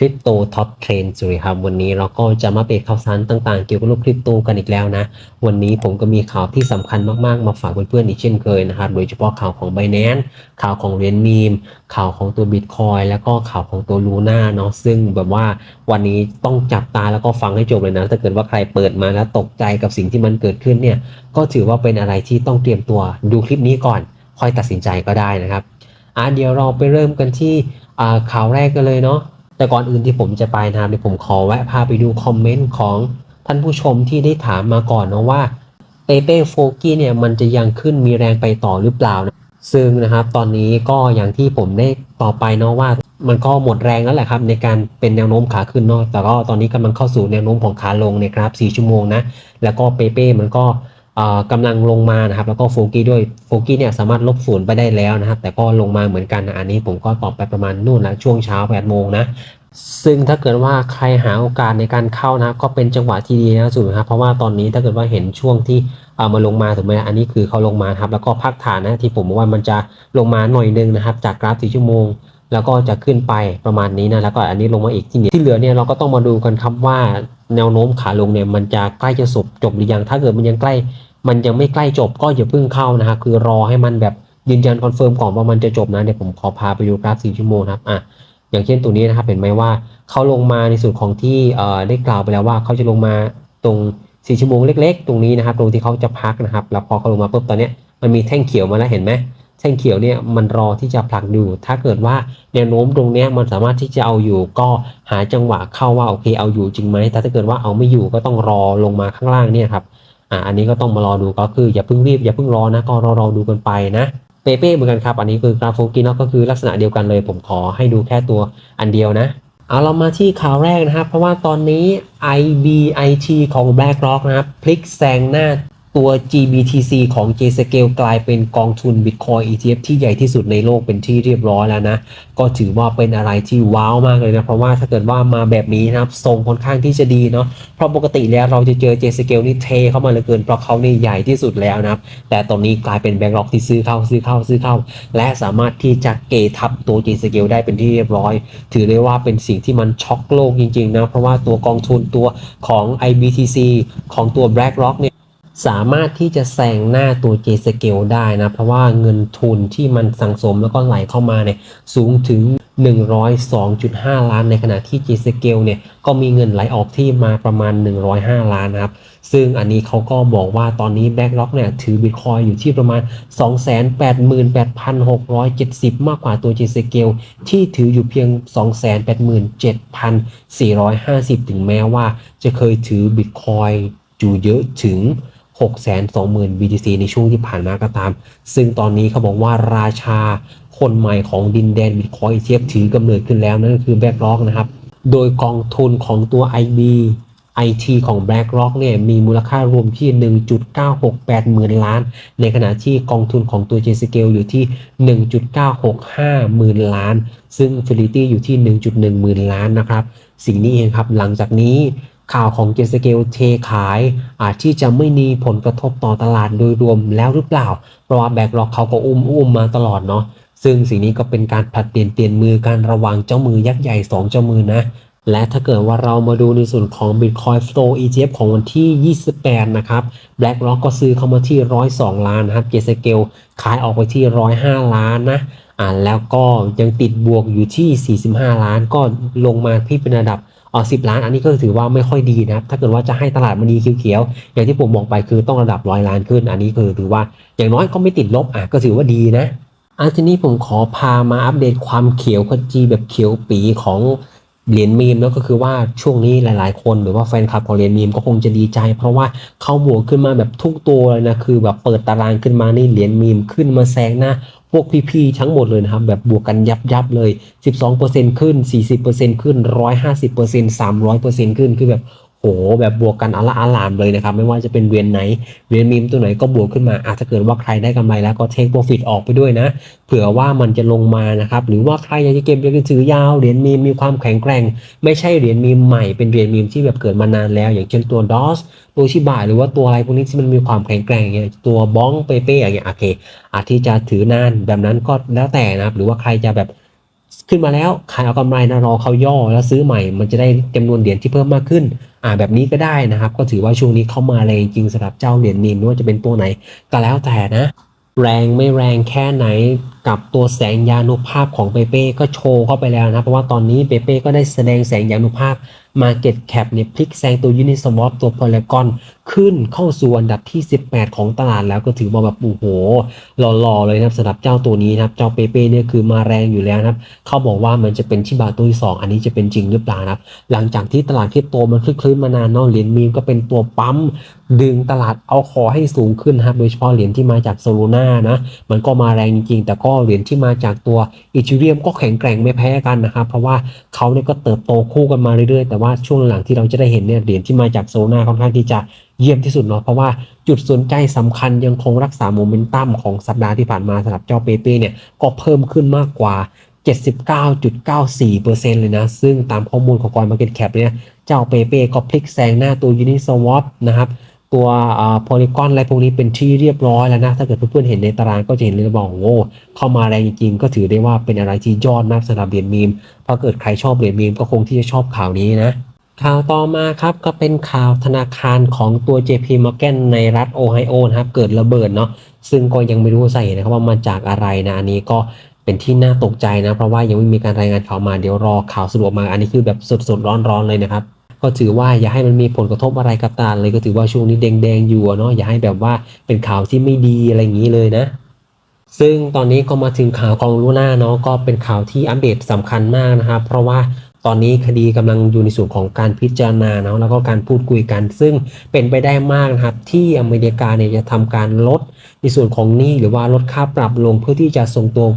คริปโตท็อปเทรนด์สวัสดีครับ วันนี้เราก็จะมาเปกข่าวสารต่างๆ เกี่ยวกับโลกคริปโตกันอีกแล้วนะ วันนี้ผมก็มีข่าวที่สำคัญมากๆ มาฝากเพื่อนๆอีกเช่นเคยนะครับ โดยเฉพาะข่าวของ b บ n a n c e ข่าวของเหรียญมีมข่าวของตัว Bitcoin แล้วก็ข่าวของตัว Luna เนาะซึ่งแบบว่าวันนี้ต้องจับตาแล้วก็ฟังให้จบเลยนะ ถ้าเกิดว่าใครเปิดมาแล้วตกใจกับสิ่งที่มันเกิดขึ้นเนี่ยก็ถือว่าเป็นอะไรที่ต้องเตรียมตัวดูคลิปนี้ก่อน ค่อยตัดสินใจก็ได้นะครับอะเดี๋ยวเราไปเริ่มกันที่ข่าวแรกกันเลยเนาะ แต่ก่อนอื่นที่ผมจะไปนะครับเดี๋ยวผมขอแวะพาไปดูคอมเมนต์ของท่านผู้ชมที่ได้ถามมาก่อนนะว่าเปเป้โฟกี้เนี่ยมันจะยังขึ้นมีแรงไปต่อหรือเปล่านะซึ่งนะครับตอนนี้ก็อย่างที่ผมได้ต่อไปเนาะว่ามันก็หมดแรงแล้วแหละครับในการเป็นแนวโน้มขาขึ้นเนาะแต่ก็ตอนนี้กำลังเข้าสู่แนวโน้มของขาลงในกราฟ4ชั่วโมงนะแล้วก็เปเป้มันก็ กำลังลงมานะครับ แล้วก็โฟกี้ด้วยโฟกี้เนี่ยสามารถลบศูนย์ไปได้แล้วนะครับ แต่ก็ลงมาเหมือนกันนะอันนี้ผมก็ตอบไปประมาณนู่นละช่วงเช้า8โมงนะซึ่งถ้าเกิดว่าใครหาโอกาสในการเข้านะก็เป็นจังหวะที่ดีนะสุดครับเพราะว่าตอนนี้ถ้าเกิดว่าเห็นช่วงที่เอามาลงมาถูกไหมอันนี้คือเขาลงมาครับแล้วก็พักฐานนะที่ผมบอกว่ามันจะลงมาหน่อยนึงนะครับ จากกราฟ4ชั่วโมง แล้วก็จะขึ้นไปประมาณนี้นะแล้วก็อันนี้ลงมาอีกที่เหลือที่เหลือเนี่ยเราก็ต้องมาดูกันครับว่าแนวโน้มขาลงเนี่ยมันจะใกล้จะจบจบหรือยังถ้าเกิดมันยังใกล้ มันยังไม่ใกล้จบก็อย่าเพิ่งเข้านะครับคือรอให้มันแบบยืนยันคอนเฟิร์มก่อนว่ามันจะจบนะเดี๋ยวผมขอพาไปดูกราฟ4ชั่วโมงครับอะอย่างเช่นตัวนี้นะครับเห็นไหมว่าเขาลงมาในส่วนของที่เอ่อได้กล่าวไปแล้วว่าเขาจะลงมาตรง4ชั่วโมงเล็ก ๆ ตรงนี้นะครับตรงที่เขาจะพักนะครับ แล้วพอเขาลงมาปุ๊บตอนนี้มันมีแท่งเขียวมาแล้วเห็นไหมแท่งเขียวเนี่ยมันรอที่จะผลักอยู่ ถ้าเกิดว่าแนวโน้มตรงนี้มันสามารถที่จะเอาอยู่ก็หาจังหวะเข้าว่าโอเคเอาอยู่จริงไหมแต่ถ้าเกิดว่าเอาไม่อยู่ก็ต้องรอลงมาข้างล่างเนี่ยครับ อ่าอันนี้ก็ต้องมารอดูก็คืออย่าเพิ่งรีบอย่าเพิ่งรอนะก็รอรอดูกันไปนะเปเป้เหมือนกันครับ อันนี้คือกราฟโฟกินก็คือลักษณะเดียวกันเลย ผมขอให้ดูแค่ตัวอันเดียวนะเอาเรามาที่ข่าวแรกนะครับ เพราะว่าตอนนี้ IBIT ของ BlackRock นะครับพลิกแซงหน้า ตัว GBTC ของ JScale กลายเป็นกองทุน Bitcoin ETF ที่ใหญ่ที่สุดในโลกเป็นที่เรียบร้อยแล้วนะ ก็ถือว่าเป็นอะไรที่ว้าวมากเลยนะ เพราะว่าถ้าเกิดว่ามาแบบนี้นะครับทรงค่อนข้างที่จะดีเนาะเพราะปกติแล้วเราจะเจอ JScale นี่เทเข้ามาเหลือเกิน เพราะเขานี่ใหญ่ที่สุดแล้วนะครับ แต่ตอนนี้กลายเป็น BlackRock ที่ซื้อเข้าซื้อเข้าซื้อเข้า และสามารถที่จะเกทับตัว JScale ได้เป็นที่เรียบร้อย ถือได้ว่าเป็นสิ่งที่มันช็อกโลกจริงๆนะเพราะว่าตัวกองทุนตัวของ IBTC ของตัว BlackRock เนี่ย สามารถที่จะแซงหน้าตัว J Scale ได้นะ เพราะว่าเงินทุนที่มันสังสมแล้วก็ไหลเข้ามาเนี่ยสูงถึง 102.5 ล้าน ในขณะที่ J Scale เนี่ยก็มีเงินไหลออกที่มาประมาณ 105 ล้านนะครับ ซึ่งอันนี้เขาก็บอกว่าตอนนี้ BlackRock เนี่ยถือ Bitcoin อยู่ที่ประมาณ 288,670 มากกว่าตัว J Scale ที่ถืออยู่เพียง 287,450 ถึงแม้ว่าจะเคยถือ Bitcoin อยู่เยอะถึง 620,000 BTC ในช่วงที่ผ่านมาก็ตาม ซึ่งตอนนี้เขาบอกว่าราชาคนใหม่ของดินแดน Bitcoin ETF ถือกำเนิดขึ้นแล้ว นั่นก็คือ BlackRock นะครับ โดยกองทุนของตัว IB IT ของ BlackRock เนี่ยมีมูลค่ารวมที่ 1.968 หมื่นล้าน ในขณะที่กองทุนของตัว J Scale อยู่ที่ 1.965 หมื่นล้าน ซึ่ง Fidelity อยู่ที่ 1.1 หมื่นล้านนะครับ สิ่งนี้เองครับหลังจากนี้ ข่าวของเจสเกลเทขายอาจที่จะไม่มีผลกระทบต่อตลาดโดยรวมแล้วหรือเปล่า เพราะว่าแบกล็อกเขาก็อุ้มอุ้มมาตลอดเนาะซึ่งสิ่งนี้ก็เป็นการผลัดเปลี่ยนเปลี่ยนมือการระวังเจ้ามือยักษ์ใหญ่ 2 เจ้ามือนะและถ้าเกิดว่าเรามาดูในส่วนของ Bitcoin Flow ETF ของวันที่ 28 นะครับ BlackRock ก็ซื้อเข้ามาที่ 102 ล้านนะครับเจสเกลขายออกไปที่ 105 ล้านนะอ่าแล้วก็ยังติดบวกอยู่ที่ 45 ล้านก็ลงมาที่เป็นระดับ อ๋อสิล้านอันนี้ก็ถือว่าไม่ค่อยดีนะครับ ถ้าเกิดว่าจะให้ตลาดมันดีเขียวๆอย่างที่ผมบอกไปคือต้องระดับร้อยล้านขึ้น อันนี้คือถือว่าอย่างน้อยก็ไม่ติดลบอะก็ถือว่าดีนะอันทีนี้ผมขอพามาอัปเดตความเขียวขจีแบบเขียวปีของเหรียญมีมแล้วก็คือว่าช่วงนี้หลาย ๆ คนหรือว่าแฟนคลับของเหรียญมีมก็คงจะดีใจ เพราะว่าเขาบวกขึ้นมาแบบทุกตัวเลยนะคือแบบเปิดตารางขึ้นมานี่เหรียญมีมขึ้นมาแซงหน้า พวกพี่ๆทั้งหมดเลยนะครับ แบบบวกกันยับยับเลย 12%ขึ้น 40%ขึ้น 150% 300%ขึ้น คือแบบ โหแบบบวกกันอละอาลามเลยนะครับ ไม่ว่าจะเป็นเรียนไหนเรียนมีมตัวไหนก็บวกขึ้นมาอาจจะเกิดว่าใครได้กำไรแล้วก็เทคโปรฟิตออกไปด้วยนะ เผื่อว่ามันจะลงมานะครับ หรือว่าใครอยากจะเก็บอยากจะถือยาวเหรียญมีมมีความแข็งแกร่ง ไม่ใช่เหรียญมีมใหม่เป็นเหรียญมีมที่แบบเกิดมานานแล้ว อย่างเช่นตัวดอสตัวชิบะหรือว่าตัวอะไรพวกนี้ที่มันมีความแข็งแกร่งอย่างเงี้ยตัวบ้องเปเป้อย่างเงี้ยโอเคอาจที่จะถือนานแบบนั้นก็แล้วแต่นะครับ หรือว่าใครจะแบบ ขึ้นมาแล้วขายเอากำไรนะรอเขาย่อแล้วซื้อใหม่ มันจะได้จำนวนเหรียญที่เพิ่มมากขึ้น อ่าแบบนี้ก็ได้นะครับ ก็ถือว่าช่วงนี้เข้ามาแรงจริงสำหรับเจ้าเหรียญมีมไม่ว่าจะเป็นตัวไหน ก็แล้วแต่นะ แรงไม่แรงแค่ไหนกับตัวแสงยานุภาพของเปเป้ก็โชว์เข้าไปแล้วนะเพราะว่าตอนนี้เปเป้ก็ได้แสดงแสงยานุภาพ Market Cap เนี่ยพลิกแซงตัว Uniswap ตัว Polygon ขึ้นเข้าสู่อันดับที่ 18 ของตลาดแล้วก็ถือว่าแบบโอ้โหหล่อๆเลยนะครับสำหรับเจ้าตัวนี้นะครับ เจ้าเปเป้เนี่ยคือมาแรงอยู่แล้วนะครับ เขาบอกว่ามันจะเป็นชิบาตัวที่ 2 อันนี้จะเป็นจริงหรือเปล่านะครับ หลังจากที่ตลาดคริปโตมันคลึกคลื้นมานานเนาะเหรียญมีมก็เป็นตัวปั๊มดึงตลาดเอาคอให้สูงขึ้นนะครับโดยเฉพาะเหรียญที่มาจากโซลูน่านะมันก็มาแรงจริงๆ แต่ก็เหรียญที่มาจากตัวอีทิเรียมก็แข็งแกร่งไม่แพ้กันนะครับเพราะว่าเขาเนี่ยก็เติบโตคู่กันมาเรื่อยๆแต่ว่าช่วงหลังที่เราจะได้เห็นเนี่ยเหรียญที่มาจากโซน่าค่อนข้างที่จะเยี่ยมที่สุดเนาะเพราะว่าจุดสนใจสำคัญยังคงรักษาโมเมนตัมของสัปดาห์ที่ผ่านมาสำหรับเจ้าเปเป้เนี่ยก็เพิ่มขึ้นมากกว่า 79.94%เลยนะ ซึ่งตามข้อมูลของกอนมาร์เก็ตแคปเนี่ยเจ้าเปเป้ก็พลิกแซงหน้าตัวยูนิสวอปนะครับ ตัวโพลีกอนอะไรพวกนี้เป็นที่เรียบร้อยแล้วนะ ถ้าเกิดเพื่อนๆเห็นในตารางก็จะเห็นเลยว่าโอ้เข้ามาแรงจริงๆ ก็ถือได้ว่าเป็นอะไรที่ยอดมากสำหรับเหรียญมีมพราเกิดใครชอบเหรียญมีมก็คงที่จะชอบข่าวนี้นะ ข่าวต่อมาครับก็เป็นข่าวธนาคารของตัว JP Morgan ในรัฐโอไฮโอนะครับเกิดระเบิดเนาะซึ่งก็ยังไม่รู้ใส่นะครับว่ามาจากอะไรนะอันนี้ก็เป็นที่น่าตกใจนะ เพราะว่ายังไม่มีการรายงานข่าวมาเดี๋ยวรอข่าวสรุปออกมา อันนี้คือแบบสดๆร้อนๆเลยนะครับ ก็ถือว่าอย่าให้มันมีผลกระทบอะไรกับตาเลยก็ถือว่าช่วงนี้แดงๆอยู่เนาะอย่าให้แบบว่าเป็นข่าวที่ไม่ดีอะไรอย่างนี้เลยนะซึ่งตอนนี้ก็มาถึงข่าวกองลูน่าเนาะก็เป็นข่าวที่อัปเดตสำคัญมากนะครับ เพราะว่าตอนนี้คดีกำลังอยู่ในส่วนของการพิจารณาเนาะแล้วก็การพูดคุยกัน ซึ่งเป็นไปได้มากนะครับ ที่อเมริกาเนี่ยจะทำการลดในส่วนของหนี้หรือว่าลดค่าปรับลงเพื่อที่จะส่งตัว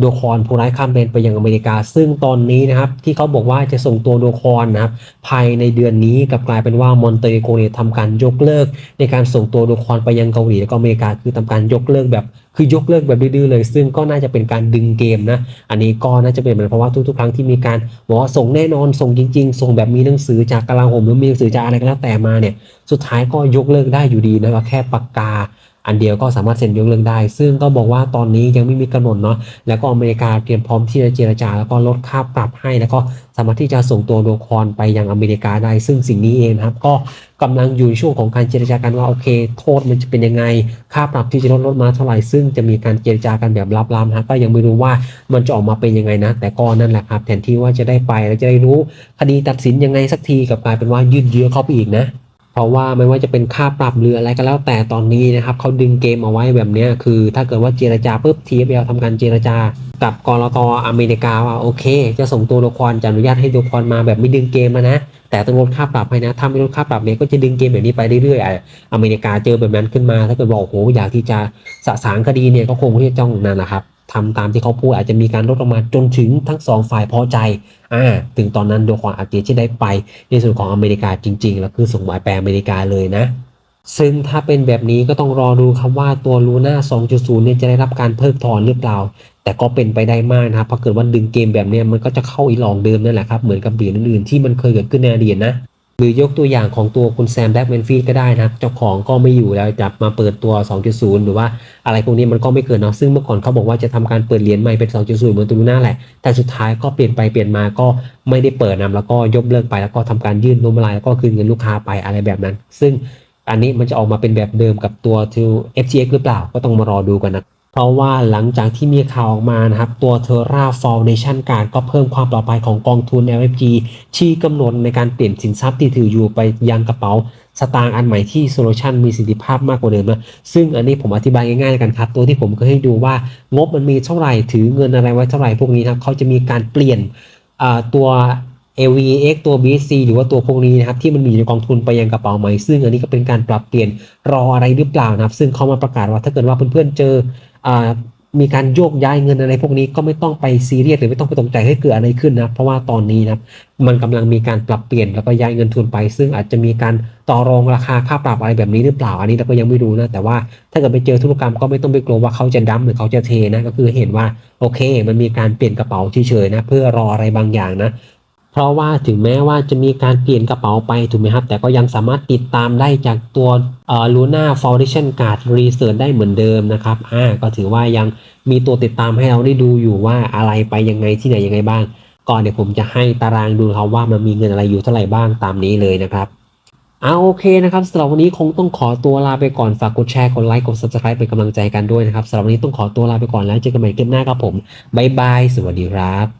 โดคอนผู้ร้ายข้ามแดนไปยังอเมริกา ซึ่งตอนนี้นะครับที่เขาบอกว่าจะส่งตัวโดคอนนะครับภายในเดือนนี้กับกลายเป็นว่ามอนเตโกเนี่ยทำการยกเลิก ในการส่งตัวโดคอนไปยังเกาหลีและก็อเมริกาคือทำการยกเลิกแบบคือยกเลิกแบบดื้อเลย ซึ่งก็น่าจะเป็นการดึงเกมนะ อันนี้ก็น่าจะเป็นเพราะว่าทุกๆ ครั้งที่มีการบอกว่าส่งแน่นอนส่งจริง ๆ ส่งแบบมีหนังสือจากกลาโหมหรือมีหนังสือจากอะไรก็แล้วแต่มาเนี่ยสุดท้ายก็ยกเลิกได้อยู่ดีนะว่าแค่ปากกา อันเดียวก็สามารถเซ็นยกเลิกได้ ซึ่งก็บอกว่าตอนนี้ยังไม่มีกำหนดเนาะแล้วก็อเมริกาเตรียมพร้อมที่จะเจรจา แล้วก็ลดค่าปรับให้ แล้วก็สามารถที่จะส่งตัวโดคอนไปยังอเมริกาได้ ซึ่งสิ่งนี้เองนะครับ ก็กำลังอยู่ในช่วงของการเจรจากันว่าโอเค โทษมันจะเป็นยังไง ค่าปรับที่จะลดลดมาเท่าไหร่ ซึ่งจะมีการเจรจากันแบบลับๆนะก็ยังไม่รู้ว่ามันจะออกมาเป็นยังไงนะ แต่ก็นั่นแหละครับแทนที่ว่าจะได้ไปแล้วจะได้รู้คดีตัดสินยังไงสักทีกับกลายเป็นว่ายืดเยื้อเข้าไปอีกนะ เพราะว่าไม่ว่าจะเป็นค่าปรับหรืออะไรก็แล้วแต่ตอนนี้นะครับเขาดึงเกมเอาไว้แบบนี้คือ ถ้าเกิดว่าเจรจาปุ๊บ TFL ทำการเจรจา กับกรอตอเมริกาว่าโอเค จะส่งตัวละครจะอนุญาตให้ตัวละครมาแบบไม่ดึงเกมนะ แต่ต้องลดค่าปรับให้นะถ้าไม่ลดค่าปรับเนี่ยก็จะดึงเกมแบบนี้ไปเรื่อยๆอะอเมริกาเจอแบบนั้นขึ้นมา ถ้าเกิดบอกโอ้โหอยากที่จะสะสางคดีเนี่ยก็คงที่จะจ้องนั่นแหละครับ ทำตามที่เขาพูดอาจจะมีการลดลงมาจนถึงทั้งสองฝ่ายพอใจอ่าถึงตอนนั้นโดยความอาจจะได้ไปในส่วนของอเมริกาจริงๆ แล้วคือส่งหมายไปอเมริกาเลยนะ ซึ่งถ้าเป็นแบบนี้ก็ต้องรอดูครับว่าตัวลูน่า 2.0 เนี่ยจะได้รับการเพิกถอนหรือเปล่า แต่ก็เป็นไปได้มากนะครับเพราะเกิดว่าดึงเกมแบบนี้มันก็จะเข้าอีหลองเดิมนั่นแหละครับเหมือนกับเหรียญอื่นๆที่มันเคยเกิดขึ้นในอดีตนะ หรือยกตัวอย่างของตัวคุณแซมแบ็กแมนฟีดก็ได้นะเจ้าของก็ไม่อยู่แล้วจับมาเปิดตัว 2.0 หรือว่าอะไรพวกนี้มันก็ไม่เกิดเนาะซึ่งเมื่อก่อนเขาบอกว่าจะทำการเปิดเหรียญใหม่เป็น 2.0 เหมือนตัวลูน่าแหละ แต่สุดท้ายก็เปลี่ยนไปเปลี่ยนมาก็ไม่ได้เปิดนะแล้วก็ยกเลิกไปแล้วก็ทำการยื่นล้มละลายแล้วก็คืนเงินลูกค้าไปอะไรแบบนั้น ซึ่งอันนี้มันจะออกมาเป็นแบบเดิมกับตัว FTX หรือเปล่าก็ต้องมารอดูกันนะ เพราะว่าหลังจากที่มีข่าวออกมานะครับตัว Terra Foundation การก็เพิ่มความปลอดภัยของกองทุน LFG ที่กำหนดในการเปลี่ยนสินทรัพย์ที่ถืออยู่ไปยังกระเป๋าสตางค์อันใหม่ที่โซลูชันมีประสิทธิภาพมากกว่าเดิมนะซึ่งอันนี้ผมอธิบายง่ายๆกันครับ ตัวที่ผมเคยให้ดูว่างบมันมีเท่าไหร่ถือเงินอะไรไว้เท่าไหร่พวกนี้นะครับเขาจะมีการเปลี่ยนตัว AVX ตัว BSC หรือว่าตัวพวกนี้นะครับที่มันมีในกองทุนไปยังกระเป๋าใหม่ ซึ่งอันนี้ก็เป็นการปรับเปลี่ยนรออะไรหรือเปล่านะครับ ซึ่งเขามาประกาศว่าถ้าเกิดว่าเพื่อนๆเจอมีการโยกย้ายเงินอะไรพวกนี้ก็ไม่ต้องไปซีเรียสหรือไม่ต้องไปตกใจให้เกิดอะไรขึ้นนะเพราะว่าตอนนี้นะมันกำลังมีการปรับเปลี่ยนแล้วก็ย้ายเงินทุนไป ซึ่งอาจจะมีการต่อรองราคาค่าปรับอะไรแบบนี้หรือเปล่าอันนี้เราก็ยังไม่รู้นะแต่ว่าถ้าเกิดไปเจอธุรกรรมก็ไม่ต้องไปกลัวว่าเขาจะดั้มหรือเขาจะเทนะก็คือเห็นว่าโอเค มันมีการเปลี่ยนกระเป๋าเฉยๆนะเพื่อรออะไรบางอย่างนะ เพราะว่าถึงแม้ว่าจะมีการเปลี่ยนกระเป๋าไปถูกไหมครับ แต่ก็ยังสามารถติดตามได้จากตัวเอ่อ Luna Foundation Card Research ได้เหมือนเดิมนะครับอ่าก็ถือว่ายังมีตัวติดตามให้เราได้ดูอยู่ว่าอะไรไปยังไงที่ไหนยังไงบ้าง ก่อนเดี๋ยวผมจะให้ตารางดูครับว่ามันมีเงินอะไรอยู่เท่าไหร่บ้างตามนี้เลยนะครับเอาโอเคนะครับสำหรับวันนี้คงต้องขอตัวลาไปก่อนฝากกดแชร์กดไลค์กด subscribe เป็นกำลังใจกันด้วยนะครับสำหรับวันนี้ต้องขอตัวลาไปก่อนแล้วเจอกันใหม่คลิปหน้าครับผมบ๊ายบายสวัสดีครับ